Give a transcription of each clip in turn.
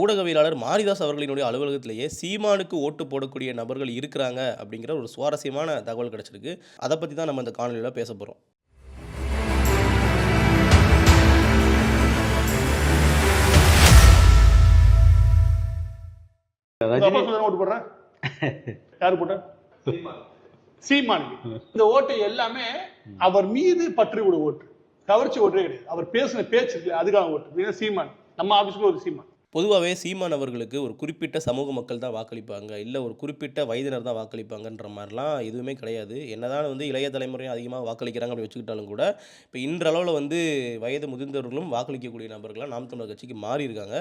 ஊடகவியலாளர் மாரிதாஸ் அவர்களினுடைய அலுவலகத்திலேயே சீமானுக்கு ஓட்டு போடக்கூடிய நபர்கள் இருக்கிறாங்க அப்படிங்கிற ஒரு சுவாரஸ்யமான தகவல் கிடைச்சிருக்கு. அதை பற்றி தான் நம்ம இந்த காணொலியில் பேச போகிறோம் ஓட்டு போடுறேன். யாரு போட்ட சீமானுக்கு. இந்த ஓட்டு எல்லாமே அவர் மீது பற்றி விட ஓட்டு. கவர்ச்சி ஓட்டே கிடையாது. அவர் பேசின பேச்சு அதுக்காக ஓட்டு. சீமான்? நம்ம ஆபீஸ்க்கு ஒரு சீமான். பொதுவாகவே சீமான் அவர்களுக்கு ஒரு குறிப்பிட்ட சமூக மக்கள் தான் வாக்களிப்பாங்க. இல்லை ஒரு குறிப்பிட்ட வயதினர் தான் வாக்களிப்பாங்கன்ற மாதிரிலாம் எதுவுமே கிடையாது. என்னதான் வந்து இளைய தலைமுறையும் அதிகமாக வாக்களிக்கிறாங்க அப்படி வச்சுக்கிட்டாலும் கூட இப்போ இன்றளவில் வந்து வயது முதிர்ந்தவர்களும் வாக்களிக்கக்கூடிய நபர்களாக நாம் தமிழர் கட்சிக்கு மாறி இருக்காங்க.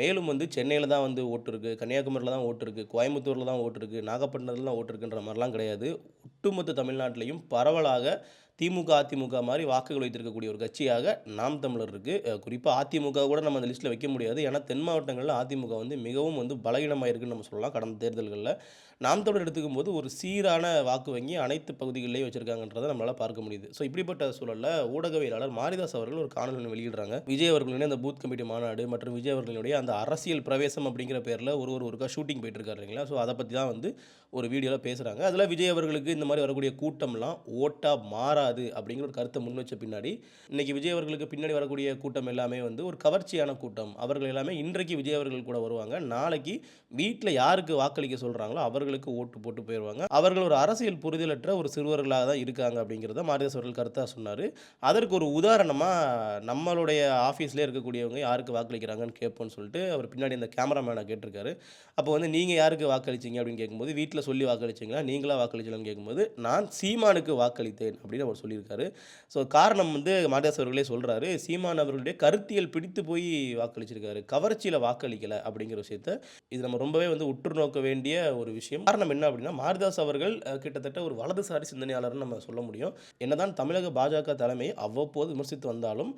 மேலும் வந்து சென்னையில் தான் வந்து ஓட்டு இருக்குது கன்னியாகுமரியில் தான் ஓட்டு இருக்குது கோயம்புத்தூரில் தான் ஓட்டு இருக்குது நாகப்பட்டினத்தில் தான் ஓட்டு இருக்குன்ற மாதிரிலாம் கிடையாது. ஒட்டுமொத்த தமிழ்நாட்டிலையும் பரவலாக திமுக அதிமுக மாதிரி வாக்குகள் வைத்திருக்கக்கூடிய ஒரு கட்சியாக நாம் தமிழர் இருக்குது குறிப்பாக அதிமுக கூட நம்ம அந்த லிஸ்ட்டில் வைக்க முடியாது. ஏன்னா தென் மாவட்டங்களில் அதிமுக வந்து மிகவும் வந்து பலகீனமாக இருக்குன்னு நம்ம சொல்லலாம் கடந்த தேர்தல்களில். நாம் தமிழர் எடுத்துக்கும் போது ஒரு சீரான வாக்கு வங்கி அனைத்து பகுதிகளிலேயும் வச்சுருக்காங்கன்றதை நம்மளால் பார்க்க முடியுது. ஸோ இப்படிப்பட்ட சூழலில் ஊடகவியலாளர் மாரிதாஸ் அவர்கள் ஒரு காணொலி வெளியிடுறாங்க. விஜய் அவர்களுடைய அந்த பூத் கமிட்டி மாநாடு மற்றும் விஜய் அவர்களுடைய அந்த அரசியல் பிரவேசம் அப்படிங்கிற பேரில் ஒரு ஒரு ஒருக்கா ஷூட்டிங் போயிட்டு இருக்காரு இல்லைங்களா? ஸோ அதை பற்றி தான் வந்து ஒரு வீடியோவில் பேசுகிறாங்க அதில் விஜய் அவர்களுக்கு இந்த மாதிரி வரக்கூடிய கூட்டம்லாம் ஓட்டாக வராது அப்படிங்கிற ஒரு கருத்தை முன் வச்ச பின்னாடி இன்னைக்கு விஜய் அவர்களுக்கு பின்னாடி வரக்கூடிய கூட்டம் எல்லாமே வந்து ஒரு கவர்ச்சியான கூட்டம். அவர்கள் எல்லாமே இன்றைக்கு விஜய் அவர்கள் கூட வருவாங்க. நாளைக்கு வீட்டில் யாருக்கு வாக்களிக்க சொல்கிறாங்களோ அவர்களுக்கு ஓட்டு போட்டு போயிடுவாங்க அவர்கள் ஒரு அரசியல் புரிதலற்ற ஒரு சிறுவர்களாக தான் இருக்காங்க அப்படிங்கிறத மாரிதாஸ் அவர்கள் கருத்தாக சொன்னார். அதற்கு ஒரு உதாரணமாக நம்மளுடைய ஆஃபீஸ்லேயே இருக்கக்கூடியவங்க யாருக்கு வாக்களிக்கிறாங்கன்னு கேட்போம்னு சொல்லிட்டு அவர் பின்னாடி இந்த கேமராமேனை கேட்டிருக்காரு. அப்போ வந்து நீங்கள் யாருக்கு வாக்களிச்சீங்க அப்படின்னு கேட்கும்போது வீட்டில் சொல்லி வாக்களிச்சிங்களா? நீங்களா வாக்களிச்சீங்களான்னு கேட்கும்போது நான் சீமானுக்கு வாக்களித்தேன் அப்படின்னு அவர் சொல்லியிருக்காரு. ஸோ காரணம் வந்து மாரிதாஸ் அவர்களே சொல்கிறாரு சீமான் அவர்களுடைய கருத்தியல் பிடித்து போய் வாக்களிச்சிருக்காரு. கவர்ச்சியில் வாக்களிக்கலை அப்படிங்கிற விஷயத்த இது நம்ம ரொம்பவே வந்து உற்று நோக்க வேண்டிய ஒரு விஷயம். காரணம் என்ன அப்படின்னா மாரிதாஸ் அவர்கள் கிட்டத்தட்ட ஒரு வலதுசாரி சிந்தனையாளர்னு நம்ம சொல்ல முடியும். என்னதான் தமிழக பாஜக தலைமை அவ்வப்போது விமர்சித்து வந்தாலும்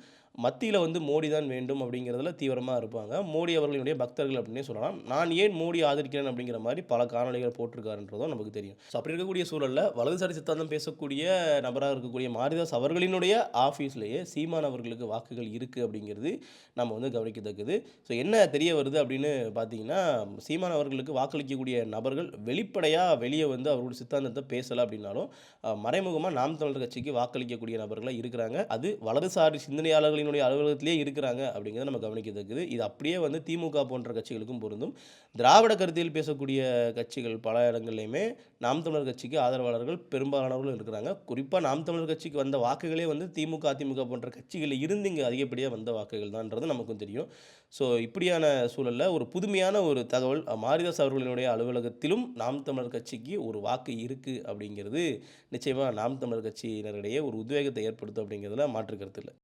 மத்தியில் வந்து மோடி தான் வேண்டும் அப்படிங்கிறதுல தீவிரமாக இருப்பாங்க. மோடி அவர்களுடைய பக்தர்கள் அப்படின்னே சொல்லலாம். நான் ஏன் மோடி ஆதரிக்கிறேன் அப்படிங்கிற மாதிரி பல காணொலிகள் போட்டிருக்காருன்றதும் நமக்கு தெரியும். ஸோ அப்படி இருக்கக்கூடிய சூழலில் வலதுசாரி சித்தாந்தம் பேசக்கூடிய நபராக இருக்கக்கூடிய மாரிதாஸ் அவர்களினுடைய ஆஃபீஸ்லேயே சீமான் அவர்களுக்கு வாக்குகள் இருக்குது அப்படிங்கிறது நம்ம வந்து கவனிக்கத்தக்கது. ஸோ என்ன தெரிய வருது அப்படின்னு பார்த்தீங்கன்னா சீமான் அவர்களுக்கு வாக்களிக்கக்கூடிய நபர்கள் வெளிப்படையாக வெளியே வந்து அவர்களுடைய சித்தாந்தத்தை பேசலை அப்படின்னாலும் மறைமுகமாக நாம் தமிழர் கட்சிக்கு வாக்களிக்கக்கூடிய நபர்களாக இருக்கிறாங்க. அது வலதுசாரி சிந்தனையாளர்களினுடைய அலுவலகத்திலேயே இருக்கிறாங்க அப்படிங்கிறத நம்ம கவனிக்கத்தக்கது. இது அப்படியே வந்து திமுக போன்ற கட்சிகளுக்கும் பொருந்தும். திராவிட கருத்தியல் பேசக்கூடிய கட்சிகள் பல இடங்கள்லையுமே நாம் தமிழர் கட்சிக்கு ஆதரவாளர்கள் பெரும்பாலானவர்களும் இருக்கிறாங்க. குறிப்பாக நாம் தமிழர் கட்சிக்கு வந்த வாக்குகளே வந்து திமுக அதிமுக போன்ற கட்சிகளில் இருந்து இங்கே அதிகப்படியாக வந்த வாக்குகள் தான்ன்றது நமக்கும் தெரியும். ஸோ இப்படியான சூழலில் ஒரு புதுமையான ஒரு தகவல் மாரிதாஸ் அவர்களினுடைய அலுவலகத்திலும் நாம் தமிழர் கட்சிக்கு ஒரு வாக்கு இருக்குது அப்படிங்கிறது நிச்சயமாக நாம் தமிழர் கட்சியினரிடையே ஒரு உத்வேகத்தை ஏற்படுத்தும் அப்படிங்கிறதுல மாற்று இல்லை.